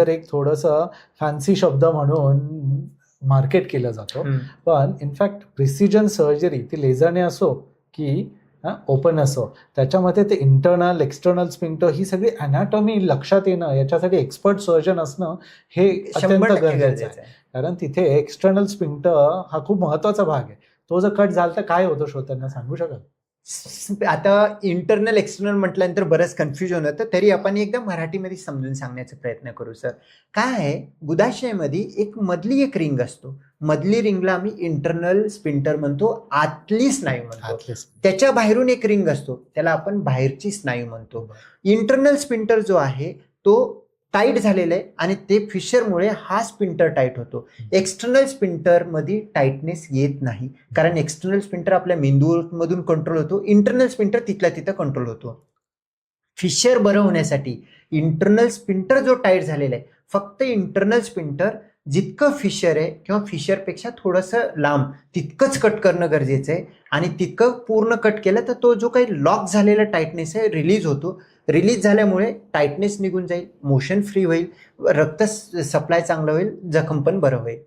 Laser एक थोडंसं fancy शब्द म्हणून मार्केट केलं जातं. पण इनफॅक्ट प्रिसिजन सर्जरी ती लेझरने असो की ओपन असो त्याच्यामध्ये ते इंटरनल एक्सटर्नल स्पिंक्टर ही सगळी अनाटॉमी लक्षात येणं याच्यासाठी एक्सपर्ट सर्जन असणं हे अत्यंत गरजेचं आहे. कारण तिथे एक्सटर्नल स्पिंक्टर हा खूप महत्त्वाचा भाग आहे. तो जर कट झाला तर काय होतं श्रोत्यांना सांगू शकाल? आता इंटरनल एक्सटर्नल म्हटल्यानंतर बरंच कन्फ्युजन होतं. तरी आपण एकदा मराठीमध्ये समजून सांगण्याचा प्रयत्न करू सर काय आहे? गुदाशयामध्ये एक मधली एक रिंग असतो. मधली रिंगला आम्ही इंटरनल स्पिंटर म्हणतो आतली स्नायू म्हणतो. त्याच्या बाहेरून एक रिंग असतो. त्याला आपण बाहेरची स्नायू म्हणतो. इंटरनल स्पिंटर जो आहे तो टाईट झालेलं आहे आणि ते फिशरमुळे हा स्पिंटर टाईट होतो. एक्सटर्नल स्पिंटरमध्ये टाईटनेस येत नाही. कारण एक्सटर्नल स्पिंटर आपल्या मेंदूमधून कंट्रोल होतो. इंटरनल स्पिंटर तिथल्या तिथं कंट्रोल होतो. फिशर बरं होण्यासाठी इंटरनल स्पिंटर जो टाईट झालेला आहे फक्त इंटरनल स्पिंटर जितकं फिशर आहे किंवा फिशरपेक्षा थोडंसं लांब तितकंच कट करणं गरजेचं आहे. आणि तितकं पूर्ण कट केलं तर तो जो काही लॉक झालेला टाईटनेस आहे रिलीज होतो. रिलीज झाल्यामुळे टाईटनेस निघून जाईल मोशन फ्री होईल रक्त सप्लाय चांगलं होईल जखम पण बरं होईल.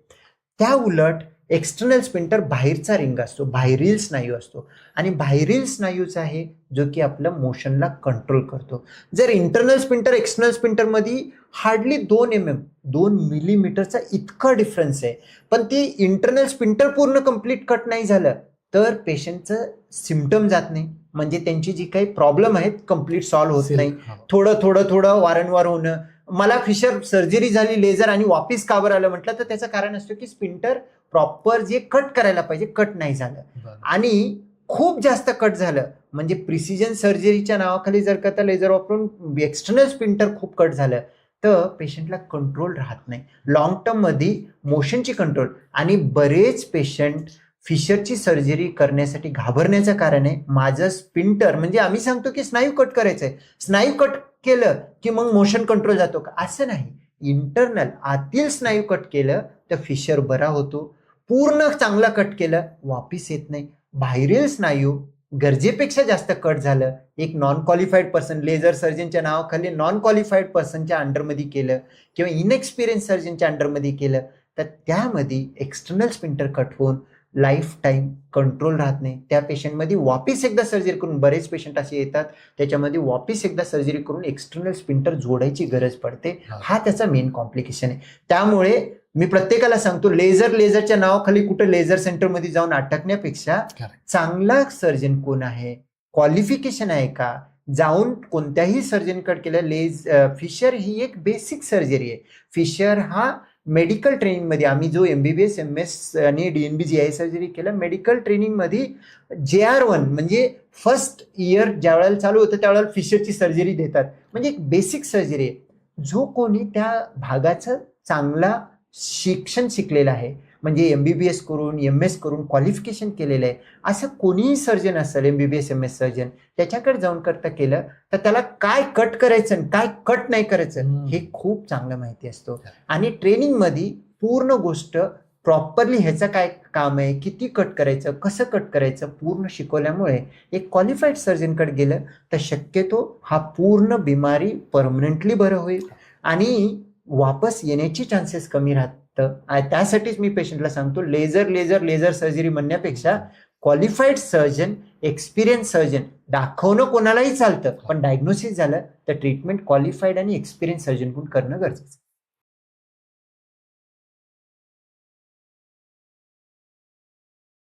त्या उलट एक्सटर्नल स्पिंटर बाहेरचा रिंग असतो बाहेरील स्नायू असतो. आणि बाहेरील स्नायूचा आहे जो की आपलं मोशनला कंट्रोल करतो. जर इंटरनल स्पिंटर एक्सटर्नल स्पिंटरमध्ये हार्डली दोन एम एम दोन मिलीमीटरचा इतका डिफरन्स आहे. पण ती इंटरनल स्पिंटर पूर्ण कंप्लीट कट नाही झालं तर पेशंटचं सिमटम जात नाही. म्हणजे त्यांची जी काही प्रॉब्लेम आहेत कंप्लीट सॉल्व्ह होत नाही. थोडं थोडं थोडं वारंवार होणं. मला फिशर सर्जरी झाली लेझर आणि वापिस का बरं आलं म्हटलं तर त्याचं कारण असतं की स्पिंटर प्रॉपर जे कट करायला पाहिजे कट नाही झालं. आणि खूप जास्त कट झालं. म्हणजे प्रिसिजन सर्जरीच्या नावाखाली जर का त्या लेझर वापरून एक्सटर्नल स्पिंटर खूप कट झालं तर पेशंटला कंट्रोल राहत नाही. लॉंग टर्ममध्ये मोशनची कंट्रोल आणि बरेच पेशंट फिशरची सर्जरी करण्यासाठी घाबरण्याचं कारण आहे. माझं स्पिंटर म्हणजे आम्ही सांगतो की स्नायू कट करायचं आहे स्नायू कट केलं की मग मोशन कंट्रोल जातो. का असं नाही. इंटरनल आतील स्नायू कट केलं तर फिशर बरा होतो. पूर्ण चांगला कट केलं वापिस येत नाही. बाहेरील स्नायू गरजेपेक्षा जास्त कट झालं. एक नॉन क्वालिफाईड पर्सन लेझर सर्जनच्या नावाखाली नॉन क्वालिफाईड पर्सनच्या अंडरमध्ये केलं किंवा इनएक्सपिरियन्स सर्जनच्या अंडरमध्ये केलं. तर त्यामध्ये एक्सटर्नल स्पिंटर कट होऊन लाईफ टाईम कंट्रोल राहत नाही. त्या पेशंटमध्ये वापिस एकदा सर्जरी करून बरेच पेशंट असे येतात. त्याच्यामध्ये वापिस एकदा सर्जरी करून एक्सटर्नल स्पिंटर जोडायची गरज पडते. हा. हा त्याचा मेन कॉम्प्लिकेशन आहे. त्यामुळे मी प्रत्येकाला सांगतो लेझर लेझरच्या नावाखाली कुठं लेझर सेंटरमध्ये जाऊन अटकण्यापेक्षा. चांगला सर्जन कोण आहे? क्वालिफिकेशन आहे का? जाऊन कोणत्याही सर्जनकडे केलं लेज फिशर ही एक बेसिक सर्जरी आहे. फिशर हा मेडिकल ट्रेनिंगमध्ये आम्ही जो M B B S M S आणि D N B G I surgery केलं मेडिकल ट्रेनिंगमध्ये जे आर वन म्हणजे फर्स्ट इयर ज्या वेळेला चालू होतं त्यावेळेला फिशरची सर्जरी देतात. म्हणजे एक बेसिक सर्जरी आहे. जो कोणी त्या भागाचं चांगला शिक्षण शिकलेलं आहे. म्हणजे एम बी बी एस करून एम एस करून क्वालिफिकेशन केलेलं आहे. असं कोणीही सर्जन असेल M B B S M S surgeon त्याच्याकडे जाऊन करता केलं तर त्याला काय कट करायचं आणि काय कट नाही करायचं. हे खूप चांगलं माहिती असतो. आणि ट्रेनिंगमध्ये पूर्ण गोष्ट प्रॉपरली ह्याचं काय काम आहे किती कट करायचं कसं कट करायचं पूर्ण शिकवल्यामुळे एक क्वालिफाईड सर्जनकडे गेलं तर शक्यतो हा पूर्ण बिमारी परमनंटली बरं होईल. आणि वापस येण्याची चान्सेस कमी राहतं. त्यासाठीच मी पेशंटला सांगतो लेझर लेझर लेझर सर्जरी म्हणण्यापेक्षा क्वालिफाईड सर्जन एक्सपिरियन्स सर्जन दाखवणं कोणालाही चालतं पण डायग्नोसिस झालं तर ट्रीटमेंट क्वालिफाईड आणि एक्सपिरियन्स सर्जनकडून करणं गरजेचं